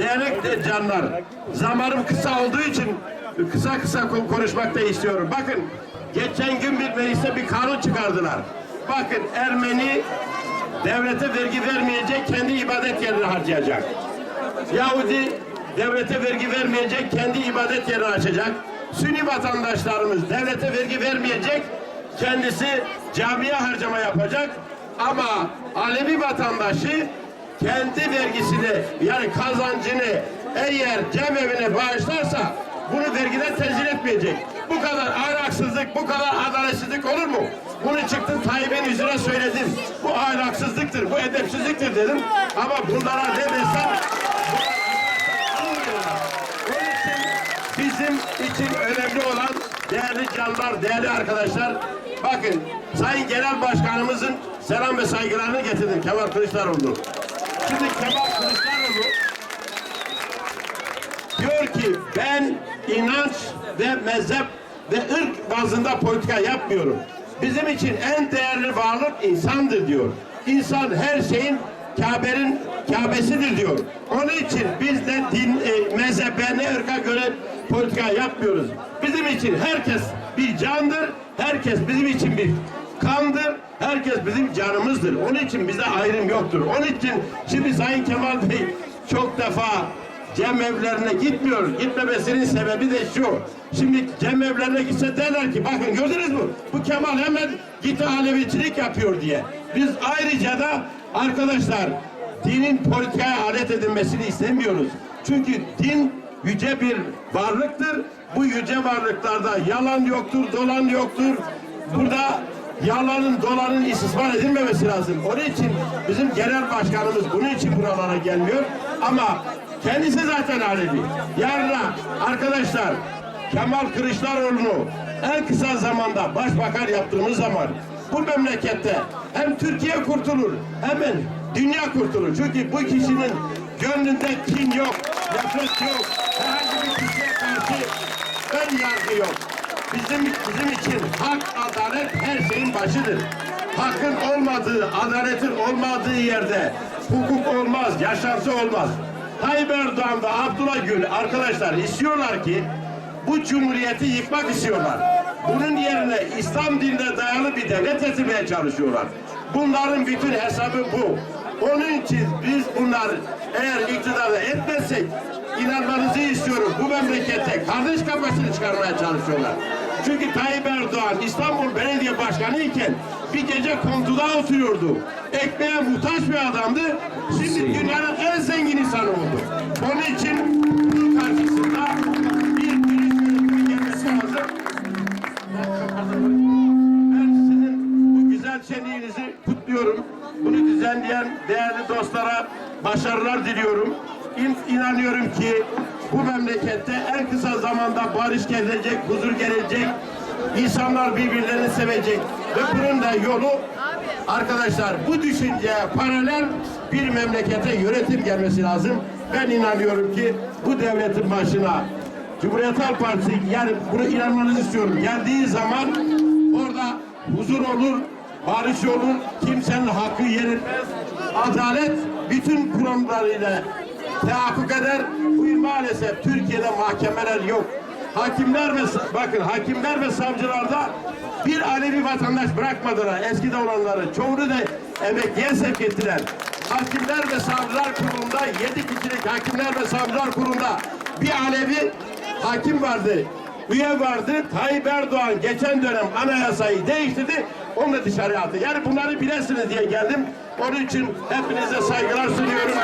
Değerli de canlar, zamanım kısa olduğu için kısa kısa ko- konuşmak da istiyorum. Bakın, geçen gün bir mecliste bir kanun çıkardılar. Bakın, Ermeni devlete vergi vermeyecek, kendi ibadet yerini harcayacak. Yahudi devlete vergi vermeyecek, kendi ibadet yerini açacak. Sünni vatandaşlarımız devlete vergi vermeyecek, kendisi camiye harcama yapacak. Ama Alevi vatandaşı kendi vergisini yani kazancını eğer cemevine bağışlarsa bunu vergiden tenzil etmeyecek. Bu kadar ahlaksızlık, bu kadar adaletsizlik olur mu? Bunu çıktım Tayyip'in yüzüne söyledim. Bu ahlaksızlıktır, bu edepsizliktir dedim. Ama bunlara ne desem bizim için önemli olan değerli canlar, değerli arkadaşlar. Bakın Sayın Genel Başkanımızın selam ve saygılarını getirdim Kemal Kılıçdaroğlu. Şimdi Kemal Kılıçdaroğlu diyor ki ben inanç ve mezhep ve ırk bazında politika yapmıyorum. Bizim için en değerli varlık insandır diyor. İnsan her şeyin Kabe'nin Kabe'sidir diyor. Onun için biz de din, e, mezhebe, ne ırka göre politika yapmıyoruz. Bizim için herkes bir candır, herkes bizim için bir kandır, herkes bizim canımızdır. Onun için bize ayrım yoktur. Onun için şimdi Sayın Kemal Bey çok defa cem evlerine gitmiyor. Gitmemesinin sebebi de şu. Şimdi cem evlerine gitse derler ki bakın gördünüz mü? Bu Kemal hemen gitti Alevicilik yapıyor diye. Biz ayrıca da arkadaşlar dinin politikaya alet edilmesini istemiyoruz. Çünkü din yüce bir varlıktır. Bu yüce varlıklarda yalan yoktur, dolan yoktur. Burada yalanın dolanın istismar edilmemesi lazım. Onun için bizim genel başkanımız bunun için buralara gelmiyor. Ama kendisi zaten Alevi. Yarına arkadaşlar Kemal Kılıçdaroğlu'nu en kısa zamanda başbakan yaptığımız zaman bu memlekette hem Türkiye kurtulur hemen dünya kurtulur. Çünkü bu kişinin gönlünde kin yok, nefret yok, herhangi bir kişiye karşı ön yargı yok. Bizim bizim için hak, adalet her şeyin başıdır. Hakkın olmadığı, adaletin olmadığı yerde hukuk olmaz, yaşantı olmaz. Tayyip Erdoğan ve Abdullah Gül arkadaşlar istiyorlar ki bu cumhuriyeti yıkmak istiyorlar. Bunun yerine İslam dinine dayalı bir devlet getirmeye çalışıyorlar. Bunların bütün hesabı bu. Onun için biz bunlar eğer iktidarda etmezsek inanmanızı istiyorum. Bu memlekette kardeş kafasını çıkarmaya çalışıyorlar. Çünkü Tayyip Erdoğan İstanbul Belediye Başkanı iken bir gece kontuda oturuyordu. Ekmeğe muhtaç bir adamdı. Şimdi dünyanın en zengin insanı oldu. Onun için bunun karşısında bir dürüst yönetimin gelmesi lazım. Ben sizin bu güzel şenliğinizi kutluyorum. Bunu düzenleyen değerli dostlara başarılar diliyorum. İn- inanıyorum ki bu memlekette en kısa zamanda barış gelecek, huzur gelecek. İnsanlar birbirlerini sevecek. Ve bunun da yolu arkadaşlar bu düşünceye paralel bir memlekete yönetim gelmesi lazım. Ben inanıyorum ki bu devletin başına Cumhuriyet Halk Partisi yani bunu inanmanızı istiyorum. Geldiği zaman orada huzur olur, barış olur, kimsenin hakkı yenilmez. Adalet bütün kurumlarıyla tahakkuk eder. Bu yıl maalesef Türkiye'de mahkemeler yok. Hakimler ve bakın hakimler ve savcılarda bir Alevi vatandaş bırakmadılar. Eskide olanları çoğunu da emekliye sevk ettiler. Hakimler ve Savcılar Kurulu'nda yedi kişilik Hakimler ve Savcılar Kurulu'nda bir Alevi hakim vardı, üye vardı. Tayyip Erdoğan geçen dönem anayasayı değiştirdi, onu da dışarıya attı. Yani bunları bilesiniz diye geldim. Onun için hepinize saygılar sunuyorum.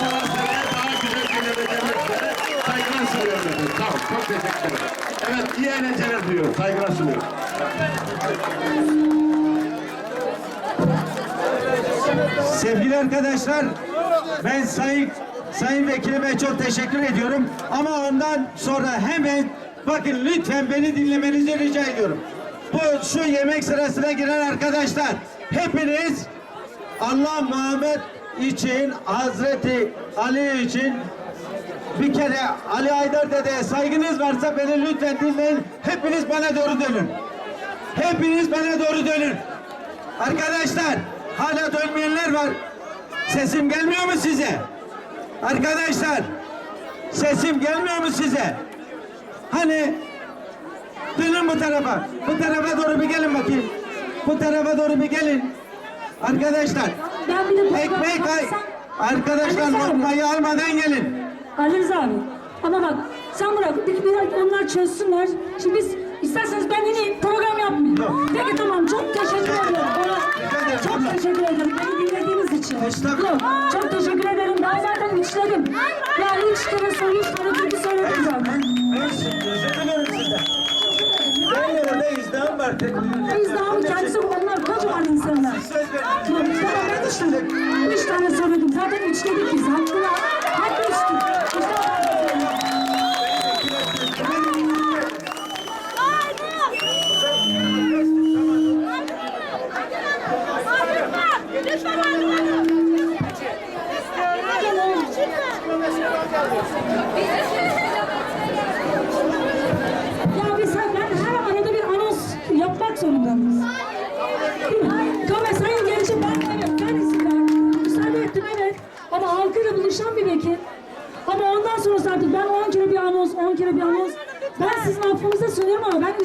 Daha güzel günlere gelmek üzere saygılar sunuyorum. efendim. Olun, çok teşekkür ederim. Evet, iyi eğlenceler diliyorum. Saygılar sunuyorum. Sevgili arkadaşlar, ben Sayın Sayın Vekilime çok teşekkür ediyorum. Ama ondan sonra hemen bakın lütfen beni dinlemenizi rica ediyorum. Bu şu yemek sırasına giren arkadaşlar, hepiniz Allah Muhammed için, Hazreti Ali için bir kere Ali Aydar dedeye saygınız varsa beni lütfen dinleyin. Hepiniz bana doğru dönün. Hepiniz bana doğru dönün. Arkadaşlar hala dönmeyenler var. Sesim gelmiyor mu size? Arkadaşlar sesim gelmiyor mu size? Hani dönün bu tarafa. Bu tarafa doğru bir gelin bakayım. Bu tarafa doğru bir gelin. Arkadaşlar Ben bir de ekmek ay arkadaşlar lokmayı almadan gelin. Ali Rıza abi. Ama bak sen bırak bir, bir onlar çözsünler. Şimdi biz isterseniz ben ineyim program yapmayayım. Peki tamam çok teşekkür ederim. Bana çok teşekkür ederim beni dinlediğiniz için. Yok, çok teşekkür ederim. Ben zaten üçledim. Yani üç kere soru, üç kere türkü söyledim zaten. Biz daha kendisi onlar kocaman insanlar. Yok, tamam ben üçledim. Üç tane söyledim. Zaten üçledik biz. Hakkı, hakkı üçtük. İşte Ya biz her, ben her arada bir anons yapmak zorundayız.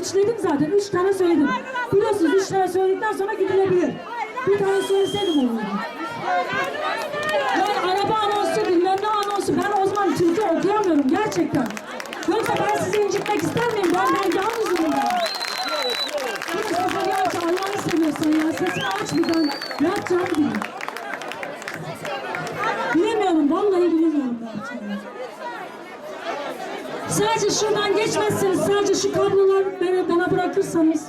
Üçledim zaten. Üç tane söyledim. Biliyorsunuz üç tane söyledikten sonra gidilebilir. Bir tane söyleseydim olurdu. Yani araba anonsu, bilmem ne anonsu. Ben o zaman Türkçe okuyamıyorum gerçekten. Yoksa ben sizi incitmek ister miyim? Ben yalnızım ya. Bir sesini aç, Allah'ını seviyorsan ya. Sesini aç bir ben. Ne yapacağımı bilmiyorum. Sadece şuradan geçmezseniz, sadece şu kabloları bana, bana bırakırsanız.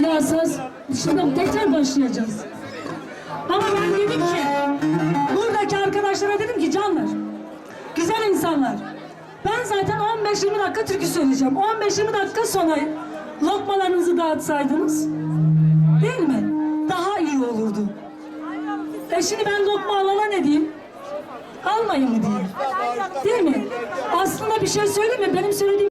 Ya söz, şimdi tekrar başlayacağız. Ama ben dedim ki, buradaki arkadaşlara dedim ki canlar, güzel insanlar. Ben zaten 15-20 dakika türkü söyleyeceğim. 15-20 dakika sonra lokmalarınızı dağıtsaydınız, değil mi? Daha iyi olurdu. E şimdi ben lokma alana ne diyeyim? Almayın diyeyim? Değil mi? Aslında bir şey söyleyeyim mi? Benim söylediğim